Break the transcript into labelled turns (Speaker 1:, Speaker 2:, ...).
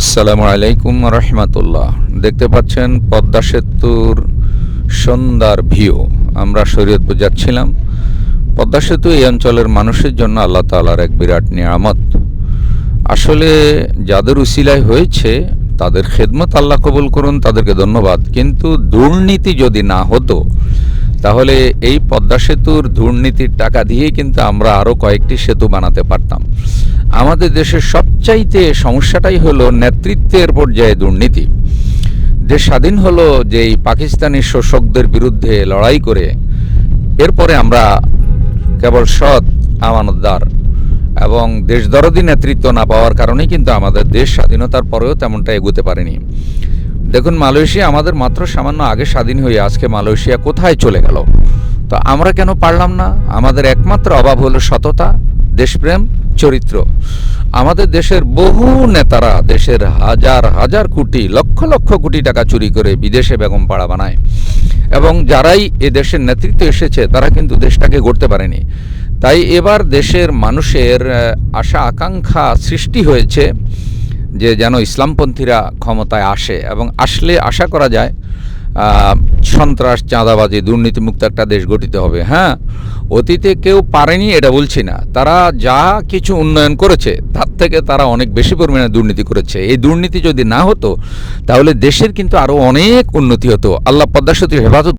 Speaker 1: আসসালামু আলাইকুম রহমতুল্লাহ। দেখতে পাচ্ছেন পদ্মা সেতুর সন্ধ্যার ভিউ। আমরা শরীয়তপুর যাচ্ছিলাম। পদ্মা সেতু এই অঞ্চলের মানুষের জন্য আল্লাহ তালার এক বিরাট নিয়ামত। আসলে যাদের উসিলায় হয়েছে, তাদের খেদমত আল্লাহ কবুল করুন, তাদেরকে ধন্যবাদ। কিন্তু দুর্নীতি যদি না হতো তাহলে এই পদ্মা সেতুর দুর্নীতির টাকা দিয়েই কিন্তু আমরা আরও কয়েকটি সেতু বানাতে পারতাম। আমাদের দেশের সবচাইতে সমস্যাটাই হলো নেতৃত্বের পর্যায়ে দুর্নীতি। দেশ স্বাধীন হলো যে পাকিস্তানি শোষকদের বিরুদ্ধে লড়াই করে, এরপরে আমরা কেবল সৎ, আমানতদার এবং দেশদরদি নেতৃত্ব না পাওয়ার কারণেই কিন্তু আমাদের দেশ স্বাধীনতার পরেও তেমনটা এগোতে পারেনি। দেখুন, মালয়েশিয়া আমাদের মাত্র সামান্য আগে স্বাধীন হয়ে আজকে মালয়েশিয়া কোথায় চলে গেল? তো আমরা কেন পারলাম না? আমাদের একমাত্র অভাব হলো সততা, দেশপ্রেম, চরিত্র। আমাদের দেশের বহু নেতারা দেশের হাজার হাজার কোটি, লক্ষ লক্ষ কোটি টাকা চুরি করে বিদেশে বেগম পাড়া বানায়। এবং যারাই এ দেশের নেতৃত্বে এসেছে, তারা কিন্তু দেশটাকে গড়তে পারেনি। তাই এবার দেশের মানুষের, আশা, আকাঙ্ক্ষা সৃষ্টি হয়েছে। যে যেন ইসলামপন্থীরা ক্ষমতায় আসে এবং আসলে আশা করা যায় সন্ত্রাস, চাঁদাবাজি, দুর্নীতিমুক্ত একটা দেশ গঠিত হবে। হ্যাঁ অতীতে কেউ পারেনি এটা বলছি না। তারা যা কিছু উন্নয়ন করেছে, তার থেকে তারা অনেক বেশি পরিমাণে দুর্নীতি করেছে। এই দুর্নীতি যদি না হতো, তাহলে দেশের কিন্তু আরও অনেক উন্নতি হতো। আল্লাহ পদ্মা সেতু হেফাজত